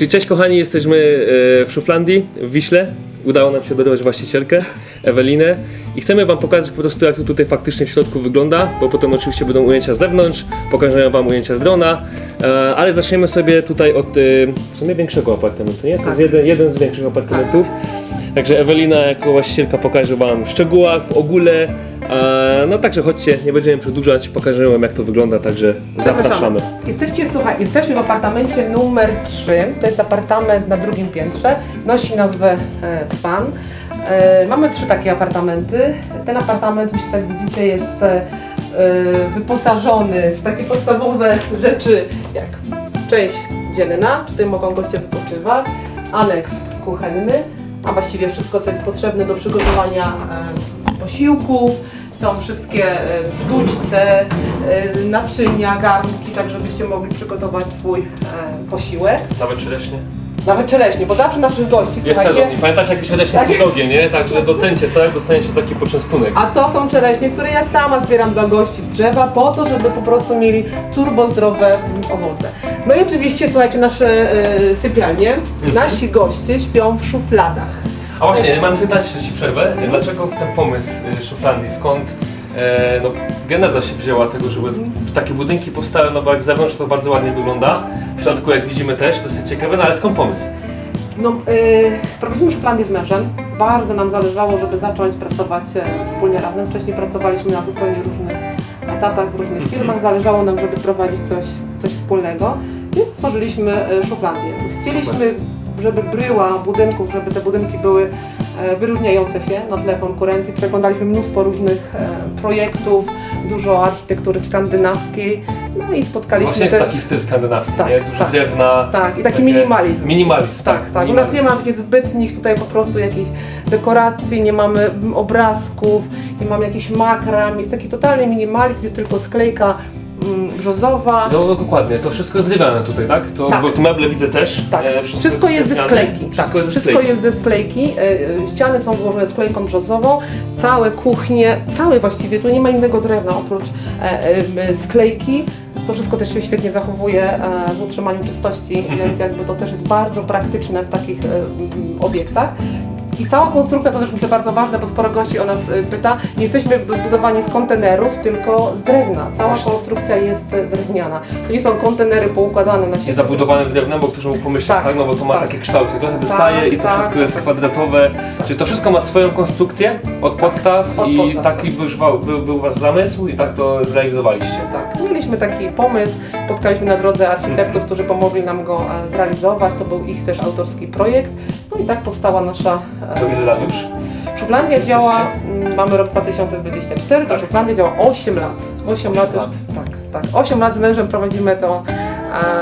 Czyli cześć kochani, jesteśmy e, w Szuflandii, w Wiśle. Udało nam się dorwać właścicielkę, Ewelinę. I chcemy wam pokazać po prostu jak to tutaj faktycznie w środku wygląda, bo potem oczywiście będą ujęcia z zewnątrz, pokażemy wam ujęcia z drona, e, ale zaczniemy sobie tutaj od e, w sumie większego apartamentu, nie? To jest jeden, jeden z większych apartamentów. Także Ewelina jako właścicielka pokaże wam w szczegółach, w ogóle. E, no także chodźcie, nie będziemy przedłużać, pokażemy wam jak to wygląda, także zapraszamy. Jesteście, słuchaj, jesteśmy w apartamencie numer 3. To jest apartament na drugim piętrze. Nosi nazwę e, Fan. E, mamy trzy takie apartamenty. Ten apartament, jeśli tak widzicie, jest e, e, wyposażony w takie podstawowe rzeczy jak część dzienna, tutaj mogą goście wypoczywać, aneks kuchenny, a właściwie wszystko, co jest potrzebne do przygotowania posiłków. Są wszystkie sztućce, naczynia, garnki, tak żebyście mogli przygotować swój posiłek. Nawet czereśnie. Nawet czereśnie, bo zawsze naszych gości, Jest słuchajcie, sezon i pamiętacie jakieś czereśnie Tak. drogie, nie? Także docencie tak, dostaniecie taki poczęstunek. A to są czereśnie, które ja sama zbieram dla gości z drzewa po to, żeby po prostu mieli turbo zdrowe mm, owoce. No i oczywiście, słuchajcie, nasze e, sypialnie, nasi goście śpią w szufladach. A właśnie, mam pytać, że ci przerwę, dlaczego ten pomysł y, Szuflandii, skąd e, no, geneza się wzięła tego, żeby takie budynki powstały, no bo jak z zewnątrz to bardzo ładnie wygląda, w środku jak widzimy też, dosyć ciekawe, no ale skąd pomysł? No, yy, prowadzimy szuflandię z mężem. Bardzo nam zależało, żeby zacząć pracować e, wspólnie razem. Wcześniej pracowaliśmy na zupełnie różnych etatach, w różnych firmach. Zależało nam, żeby prowadzić coś, coś wspólnego, więc stworzyliśmy e, szuflandię. Chcieliśmy, żeby bryła budynków, żeby te budynki były wyróżniające się na tle konkurencji. Przeglądaliśmy mnóstwo różnych e, projektów, dużo architektury skandynawskiej, no i spotkaliśmy Właśnie jest też... taki styl skandynawski, Tak, nie? Dużo tak. drewna. Tak, i taki takie- minimalizm. Minimalizm, tak. Tak, tak. U nas nie ma takich zbytnich tutaj po prostu jakichś dekoracji, nie mamy obrazków, nie mamy jakichś makram, jest taki totalny minimalizm, jest tylko sklejka mm, brzozowa. No, no dokładnie, to wszystko jest drewniane tutaj, tak? To, Tak. Bo tu meble widzę też. Tak, e, wszystko, jest ze drewniane. sklejki. Wszystko tak, jest ze wszystko sklejki. jest ze sklejki. E, e, Ściany są złożone sklejką brzozową, całe kuchnie, całe właściwie, tu nie ma innego drewna oprócz e, e, sklejki. To wszystko też się świetnie zachowuje e, w utrzymaniu czystości, Mhm. więc jakby to też jest bardzo praktyczne w takich e, m, obiektach. I cała konstrukcja to też myślę bardzo ważne, bo sporo gości o nas e, pyta. Nie jesteśmy budowani z kontenerów, tylko z drewna. Cała konstrukcja jest e, drewniana. To nie są kontenery poukładane na siebie. Zabudowane drewnem, bo ktoś mógł pomyśleć, tak, Tak, no bo to ma tak. takie kształty, trochę wystaje i to tak, wszystko jest tak. kwadratowe. Czyli to wszystko ma swoją konstrukcję od podstaw od i podstaw, taki był, był, był, był wasz zamysł i tak to zrealizowaliście. Tak, mieliśmy taki pomysł, spotkaliśmy na drodze architektów, którzy pomogli nam go e, zrealizować, to był ich też autorski projekt, no i tak powstała nasza To e, ile lat już? Szuflandia Jesteście? działa, mm, mamy rok 2024, to Tak. Szuflandia działa 8 lat. 8 lat, lat. tak, tak. 8 lat z mężem prowadzimy to,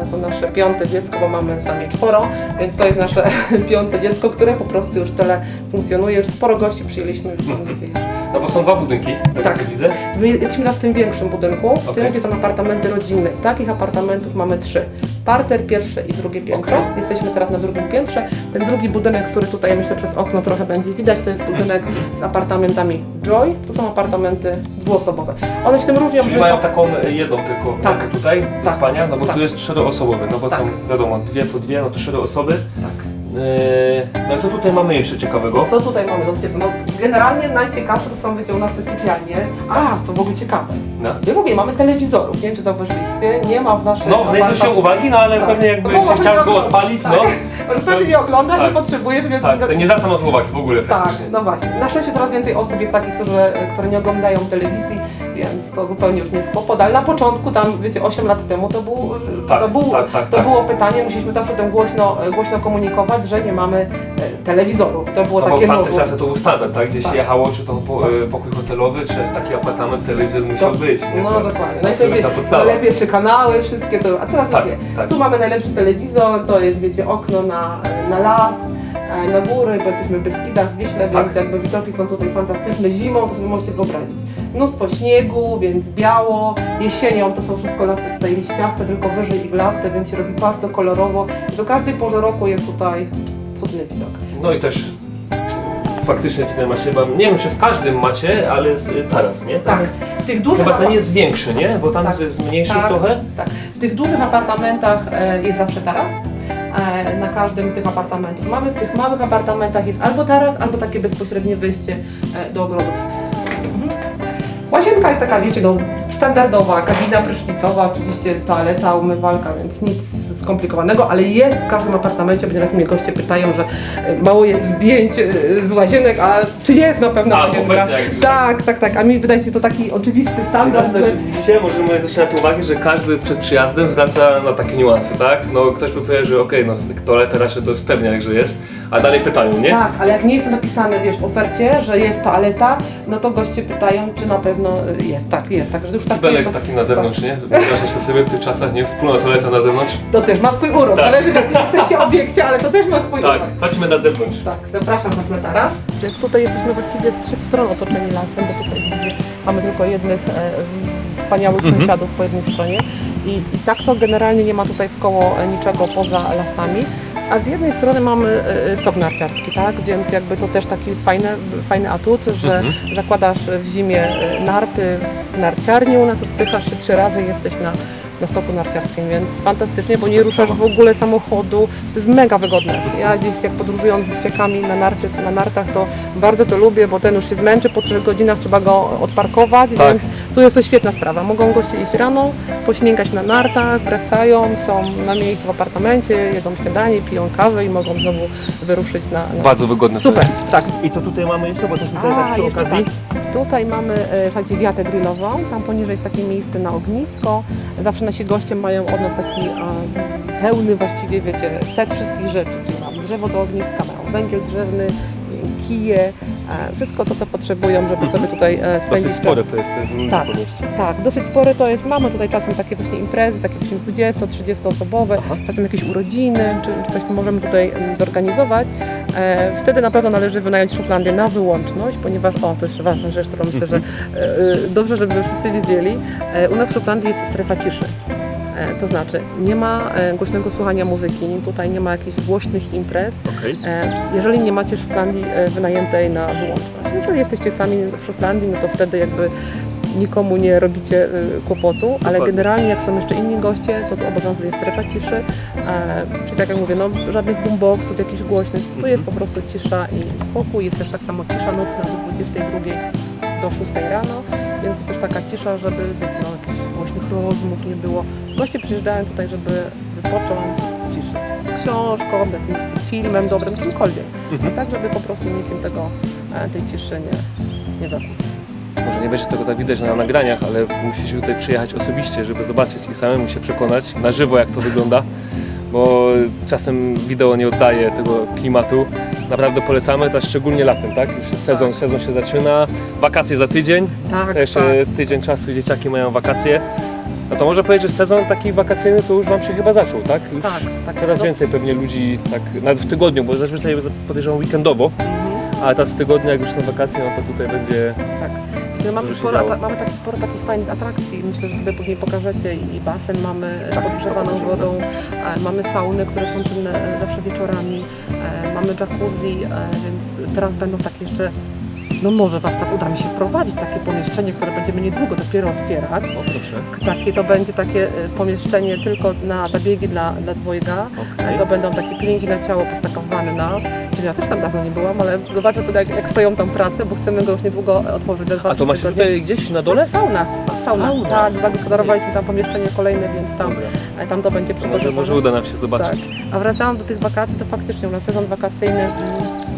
e, to nasze piąte dziecko, bo mamy sami czworo, więc to jest nasze piąte dziecko, które po prostu już tyle funkcjonuje, już sporo gości przyjęliśmy już. No bo są dwa budynki, z tego Tak. co widzę. My jesteśmy na w tym większym budynku, w Okej. tym gdzie są apartamenty rodzinne. I Takich apartamentów mamy trzy. Parter, pierwsze i drugie piętro. Okej. Jesteśmy teraz na drugim piętrze. Ten drugi budynek, który tutaj myślę przez okno trochę będzie widać, to jest budynek z apartamentami Joy. To są apartamenty dwuosobowe. One się tym różnią, Czyli że mają są... taką e, jedną tylko Tak. jakby tutaj do Tak. spania, no bo Tak. tu jest czteroosobowy, no bo Tak. są wiadomo dwie po dwie, no to cztery osoby. Tak. Yy, no i co tutaj mamy jeszcze ciekawego? Co tutaj mamy? No, generalnie najciekawsze to są wiecie, u nas te sypialnie. A, to w ogóle ciekawe. No. Ja mówię, mamy telewizorów, nie wiem czy zauważyliście, nie ma w naszych No, nie apartamentach- uwagi, no ale Tak. pewnie jakby No, się chciał go ogląda- odpalić, tak. no. Pewnie nie oglądasz, Tak. nie potrzebujesz, więc... Tak, to nie zwracam na to uwagi w ogóle Tak, no właśnie. Na szczęście coraz więcej osób jest takich, którzy, które nie oglądają telewizji, więc to zupełnie już nie jest kłopot, ale na początku, tam wiecie, 8 lat temu to, był, Tak, to, był, tak, tak, to tak. było pytanie, musieliśmy zawsze tym głośno, głośno komunikować, że nie mamy e, telewizorów. To było No bo takie w tamtych czasach to był standard, tak? Gdzieś Tak. się jechało, czy to po, e, pokój hotelowy, czy taki apartament, telewizor musiał być, nie? No To dokładnie. absolutna Najlepiej, podstawa. najlepiej jeszcze kanały, wszystkie to. A teraz Tak, wie, tak. tu mamy najlepszy telewizor, to jest wiecie okno na, na las, e, na góry, bo jesteśmy w Beskidach, w Wiśle, Tak. więc jakby widoki są tutaj fantastyczne. Zimą to sobie możecie wyobrazić. Mnóstwo śniegu, więc biało. Jesienią to są wszystko lasy tutaj liściaste, tylko wyżej iglaste, więc się robi bardzo kolorowo. Do każdej porze roku jest tutaj cudny widok. No i też faktycznie tutaj macie, chyba, nie wiem czy w każdym macie, ale taras, nie? Tak, w tych dużych chyba ten jest większy, nie? Bo tam Tak. jest mniejszy Tak. trochę. Tak. W tych dużych apartamentach e, jest zawsze taras, e, na każdym z tych apartamentów. Mamy w tych małych apartamentach jest albo taras, albo takie bezpośrednie wyjście e, do ogrodu. Łazienka jest taka, wiecie, no, standardowa, kabina prysznicowa, oczywiście toaleta, umywalka, więc nic skomplikowanego, ale jest w każdym apartamencie, bo nieraz mnie goście pytają, że e, mało jest zdjęć e, z łazienek, a czy jest na pewno A, łazienka? jakby. Tak, tak, tak, a mi wydaje się to taki oczywisty standard. Teraz że- widzicie, możemy zwrócić na to uwagę, że każdy przed przyjazdem zwraca na takie niuanse, tak? No ktoś by powiedział, że okej, no toaleta raczej to jest pewniak, że jest, a dalej pytają, nie? Tak, ale jak nie jest napisane, wiesz, w ofercie, że jest toaleta, no to goście pytają, czy na pewno y, jest. Tak, jest, także już tak Belek to- taki na zewnątrz, nie? Wyobrażasz się sobie w tych czasach, nie? Wspólna toaleta na zewnątrz? To też ma swój urok, Tak. zależy w jesteście obiekcie, ale to też ma swój Tak, urok. chodźmy na zewnątrz. Tak, zapraszam Was na taras. Tutaj jesteśmy właściwie z trzech stron otoczeni lasem, bo tutaj mamy tylko jednych e, wspaniałych Mhm. sąsiadów po jednej stronie. I, I tak to generalnie nie ma tutaj w koło e, niczego poza lasami. A z jednej strony mamy e, stok narciarski, tak? Więc jakby to też taki fajny, fajny atut, że Mhm. zakładasz w zimie e, narty w narciarni, u nas odpychasz się trzy razy jesteś na, na stoku narciarskim, więc fantastycznie, bo nie ruszasz w ogóle samochodu. To jest mega wygodne. Ja gdzieś jak podróżując z dzieciakami na, narty, na nartach, to bardzo to lubię, bo ten już się zmęczy, po trzech godzinach trzeba go odparkować, Tak. więc tu jest to świetna sprawa. Mogą goście iść rano, pośmigać na nartach, wracają, są na miejscu w apartamencie, jedzą śniadanie, piją kawę i mogą znowu wyruszyć na... na... Bardzo wygodne Super, tak. I co tutaj mamy jeszcze, bo też tutaj A, tak przy okazji. Tutaj mamy, e, słuchajcie, wiatę grillową, tam poniżej jest takie miejsce na ognisko. Zawsze nasi goście mają od nas taki pełny właściwie, wiecie, set wszystkich rzeczy, czyli mam drzewo do ogniska, mają węgiel drzewny, kije, e, wszystko to, co potrzebują, żeby sobie tutaj e, spędzić Dosyć spore to jest ludzi Tak. tak, dosyć spore to jest. Mamy tutaj czasem takie właśnie imprezy, takie właśnie 20-30 osobowe, Aha. czasem jakieś urodziny, czy, coś, co możemy tutaj em, zorganizować. E, wtedy na pewno należy wynająć szuflandię na wyłączność, ponieważ, o, to jest ważna rzecz, którą myślę, że e, dobrze, żeby wszyscy wiedzieli. U nas w szuflandii jest strefa ciszy. E, to znaczy, nie ma e, głośnego słuchania muzyki, tutaj nie ma jakichś głośnych imprez. Okej. E, Jeżeli nie macie szuflandii wynajętej na wyłączność. Jeżeli jesteście sami w szuflandii, no to wtedy jakby nikomu nie robicie kłopotu, ale generalnie jak są jeszcze inni goście, to tu obowiązuje strefa ciszy. Czyli tak jak mówię, no żadnych boomboxów jakichś głośnych, tu jest po prostu cisza i spokój. Jest też tak samo cisza nocna do 22 do 6 rano, więc też taka cisza, żeby wiecie, no, jakichś głośnych rozmów nie było. Goście przyjeżdżają tutaj, żeby wypocząć w ciszy. Z książką, jakimś filmem dobrym, czymkolwiek. Mhm. Tak, żeby po prostu nic im tego, e, tej ciszy nie, nie zakłócić. Może nie będzie tego tak widać na nagraniach, ale musicie tutaj przyjechać osobiście, żeby zobaczyć i samemu się przekonać na żywo jak to wygląda, bo czasem wideo nie oddaje tego klimatu. Naprawdę polecamy, to szczególnie latem, tak? Już sezon, sezon się zaczyna, wakacje za tydzień, Tak, to jeszcze tydzień czasu dzieciaki mają wakacje. No to może powiedzieć, że sezon taki wakacyjny to już Wam się chyba zaczął, tak? Już tak, tak. coraz No, więcej pewnie ludzi, tak nawet w tygodniu, bo zazwyczaj podejrzewam weekendowo, mhm, ale teraz w tygodniu jak już są wakacje, no to tutaj będzie tak. My mamy, się sporo, działo. ata- mamy takie sporo takich fajnych atrakcji. Myślę, że tutaj później pokażecie i basen mamy e, Tak, to pokażemy. wodą, e, mamy sauny, które są czynne e, zawsze wieczorami, e, mamy jacuzzi, e, więc teraz będą takie jeszcze, no może Was tak uda mi się wprowadzić, takie pomieszczenie, które będziemy niedługo dopiero otwierać. O proszę. Takie to będzie takie e, pomieszczenie tylko na zabiegi dla, dla dwojga. Okej. To będą takie pilingi na ciało postakowane na. Czyli ja też tam dawno nie byłam, ale zobaczę tutaj jak, jak stoją tam prace, bo chcemy go już niedługo otworzyć. za dwa, A to macie tygodnie. tutaj gdzieś na dole? Sauna, sauna. Sauna. Tak, zagospodarowaliśmy tam pomieszczenie kolejne, więc tam, Dobra. e, tam to będzie To może, przygotowane. może uda nam się Tak. zobaczyć. A wracając do tych wakacji, to faktycznie u nas sezon wakacyjny mm,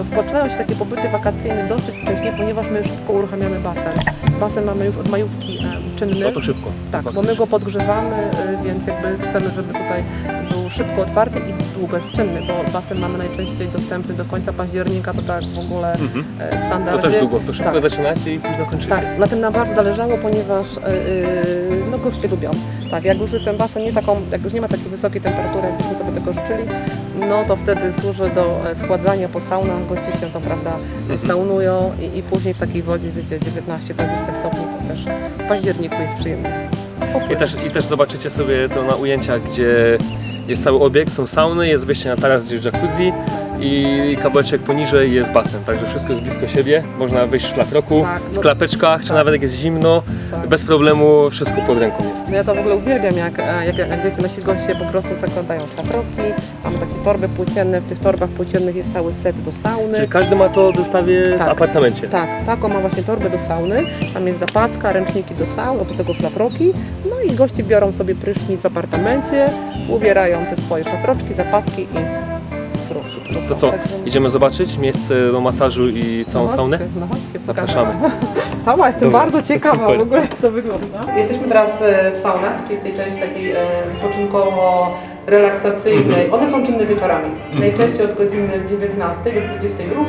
rozpoczynają się takie pobyty wakacyjne dosyć wcześnie, ponieważ my szybko uruchamiamy basen. Basen mamy już od majówki e, czynny. No to szybko. Tak, bo my go podgrzewamy, y, więc jakby chcemy, żeby tutaj był szybko otwarty i długo jest czynny, bo basen mamy najczęściej dostępny do końca października, to tak w ogóle Mhm. e, To standardzie. też długo. To szybko Tak. zaczynacie i późno kończycie. Tak, na tym nam bardzo zależało, ponieważ yy, no goście lubią. Tak, jak już jest ten basen nie taką, jak już nie ma takiej wysokiej temperatury, jakbyśmy sobie tego życzyli, no to wtedy służy do schładzania po saunach, goście się tam, prawda, Mhm. saunują i, i później w takiej wodzie, wiecie, 19-20 stopni, to też w październiku jest przyjemnie. I też, I też zobaczycie sobie to na ujęciach, gdzie jest cały obiekt, są sauny, jest wyjście na taras, jest jacuzzi i kawałeczek poniżej jest basen, także wszystko jest blisko siebie. Można wyjść w szlafroku, Tak, w no- klapeczkach, czy tak. nawet jak jest zimno, Tak. bez problemu wszystko pod ręką jest. No Ja to w ogóle uwielbiam, jak, e, jak, jak wiecie, nasi goście po prostu zakładają szlafroki, mamy takie torby płócienne, w tych torbach płóciennych jest cały set do sauny. Czyli każdy ma to w zestawie w Tak. apartamencie. Tak, taką ma właśnie torbę do sauny, tam jest zapaska, ręczniki do sauny, do tego szlafroki, no i goście biorą sobie prysznic w apartamencie, ubierają te swoje szlafroczki, zapaski i proszę. To co, idziemy zobaczyć miejsce do masażu i całą saunę? No chodźcie, pokażę. Zapraszamy. Sama jestem Dobra, bardzo ciekawa super. w ogóle jak to wygląda. Jesteśmy teraz e, w saunach, czyli w tej części takiej e, wypoczynkowo-relaksacyjnej. Mhm. One są czynne wieczorami. Najczęściej od godziny 19 do 22.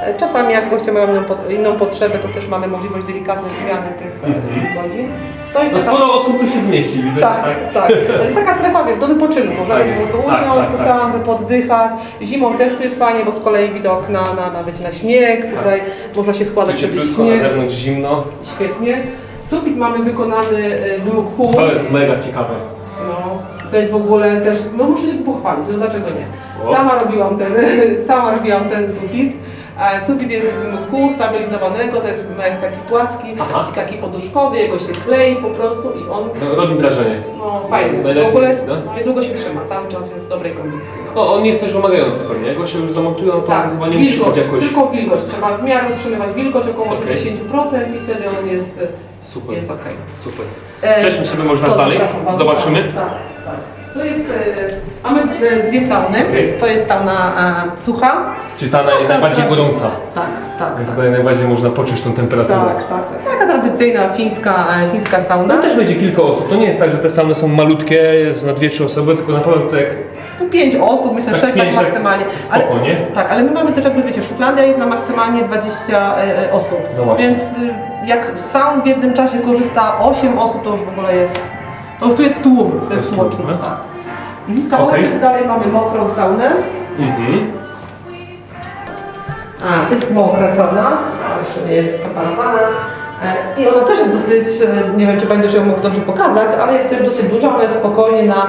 E, Czasami jak goście mają inną, pot- inną potrzebę, to też mamy możliwość delikatnej zmiany tych e, Mhm. godzin. To jest No taka sporo osób tu się zmieści, widzę. tak, tak. To jest taka strefa, wiesz, do wypoczynku, żeby Tak po jest. prostu Tak, usiąść, tak, tak. seansie, poddychać. Zimą też tu jest fajnie, bo z kolei widok na, na, na, wiecie, na śnieg, tutaj można się składać Tu się krótko, na śnieg. zewnątrz zimno. Świetnie. Sufit mamy wykonany e, z mchu. To jest mega ciekawe. No, to jest w ogóle też, no muszę się pochwalić, no dlaczego nie. O. Sama robiłam ten, sama robiłam ten sufit. E, Sufit jest mchu stabilizowanego, to jest mech taki płaski Aha. i taki poduszkowy, jego się klei po prostu i on No, robi wrażenie. no fajny. W Najlepiej ogóle jest, no? no, niedługo się trzyma, cały czas jest w dobrej kondycji. No. On jest też wymagający pewnie. Jak go się już zamontują, to Tak, chyba nie musi wilgoć, być jakoś... tylko wilgoć. Trzeba w miarę utrzymywać wilgoć około Okej. 60% i wtedy on jest, Super, jest okej. super. E, Przejdźmy sobie można to dalej, zobaczymy. Tak, tak. To jest, e, mamy dwie sauny. Okej. To jest sauna e, sucha. Czyli ta naj, najbardziej gorąca. Tak, tak. Chyba Tak, najbardziej można poczuć tą temperaturę. tak. tak. Taka tradycyjna fińska, e, fińska sauna. No też będzie kilka osób. To nie jest tak, że te sauny są malutkie, jest na dwie, trzy osoby, tylko naprawdę to jak Tu pięć osób, myślę Tak, sześć tak pięć, tak maksymalnie. spoko, nie? Tak, ale my mamy też jakby wiecie, Szuflandia jest na maksymalnie 20 e, e, osób. No właśnie. Więc y, jak saun w jednym czasie korzysta 8 osób, to już w ogóle jest. To już tu jest tłum, to jest tłoczno, no. tak. Mhm, Kawałek Okej. dalej mamy mokrą saunę. Mhm. A, to jest mokra sauna, a jeszcze nie jest. E, I ona też jest dosyć, e, nie wiem czy będziesz ją mógł dobrze pokazać, ale jest też dosyć duża, ona jest spokojnie na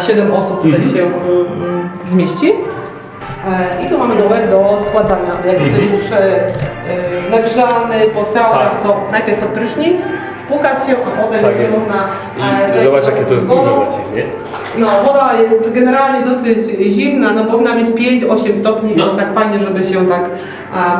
7 osób tutaj Mhm. się mm, mm, zmieści. E, I tu mamy dołek do schładzania. Jak Mhm. jesteś już e, e, nagrzany po saunach, Tak. to najpierw pod prysznic, spłukać się, a potem Tak już jest. można... I e, zobacz jakie to jest wodą. dużo lecieć, nie? No, woda jest generalnie dosyć zimna, no powinna mieć 5-8 stopni, No. więc tak fajnie, żeby się tak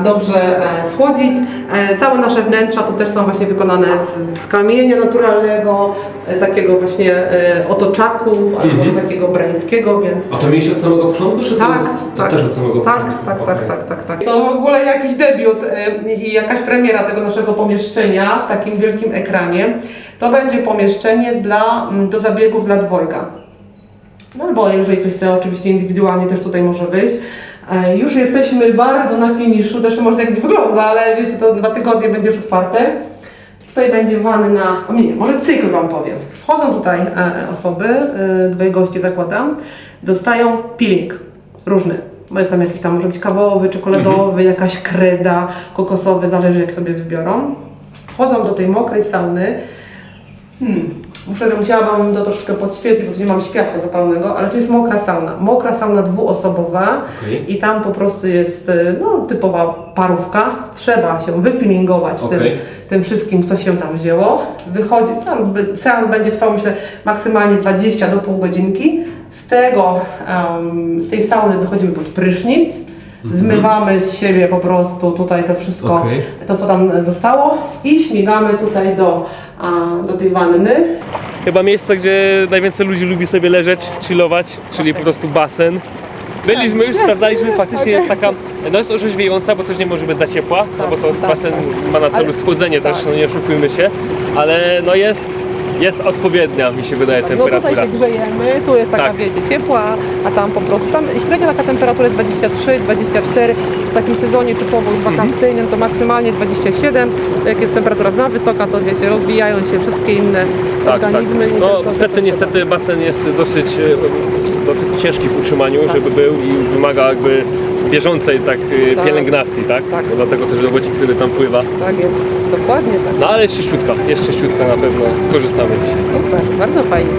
e, dobrze e, schłodzić. E, całe nasze wnętrza to też są właśnie wykonane z, z kamienia naturalnego, e, takiego właśnie e, otoczaków albo Mhm. z takiego brańskiego, więc... A to mieliście od samego początku, czy to Tak, jest tak, też od samego tak, początku? tak, Okej. tak, tak, tak, tak. To w ogóle jakiś debiut e, i jakaś premiera tego naszego pomieszczenia w takim wielkim ekranie. To będzie pomieszczenie dla, mm, do zabiegów dla dwojga. No albo jeżeli ktoś chce oczywiście indywidualnie też tutaj może wyjść. E, Już jesteśmy bardzo na finiszu, też może jak nie wygląda, ale wiecie, to dwa tygodnie będzie już otwarte. Tutaj będzie wanna, o nie, może cykl Wam powiem. Wchodzą tutaj e, osoby, e, dwoje gości zakładam, dostają peeling różny. Bo jest tam jakiś tam, może być kawowy, czekoladowy, jakaś kreda, kokosowy, zależy jak sobie wybiorą. Wchodzą do tej mokrej sauny, Hmm. Muszę, musiałabym to troszeczkę podświetlić, bo nie mam światła zapalonego, ale to jest mokra sauna. Mokra sauna dwuosobowa Okej. i tam po prostu jest e, no, typowa parówka. Trzeba się wypilingować tym, Okej. tym wszystkim, co się tam wzięło. Wychodzi, tam seans będzie trwał myślę maksymalnie 20 do pół godzinki. Z tego, em, z tej sauny wychodzimy pod prysznic. Zmywamy z siebie po prostu tutaj to wszystko, Mhm. Okej. to co tam zostało i śmigamy tutaj do, a, do tej wanny. Chyba miejsce, gdzie najwięcej ludzi lubi sobie leżeć, chillować, czyli po prostu basen. Byliśmy już, sprawdzaliśmy, faktycznie jest taka, no jest orzeźwiająca, bo też nie może być za ciepła, no bo to Tak, tak, basen ma na celu schłodzenie też, tak. no nie oszukujmy się, ale no jest, jest odpowiednia, mi się wydaje, No tutaj temperatura. się grzejemy, tu jest taka Tak. wiecie ciepła, a tam po prostu, tam średnia taka temperatura jest 23, 24, w takim sezonie typowo już wakacyjnym to maksymalnie 27, jak jest temperatura za wysoka to wiecie, rozwijają się wszystkie inne Tak, tak. organizmy. nie No niestety, niestety basen jest dosyć, e, dosyć ciężki w utrzymaniu, Tak. żeby był i wymaga jakby bieżącej tak, e, Tak. pielęgnacji, tak? Tak. Dlatego też robocik sobie tam pływa. Tak jest, dokładnie tak. No ale jest czyściutka, jest czyściutka na pewno, skorzystamy dzisiaj. Super, bardzo fajnie.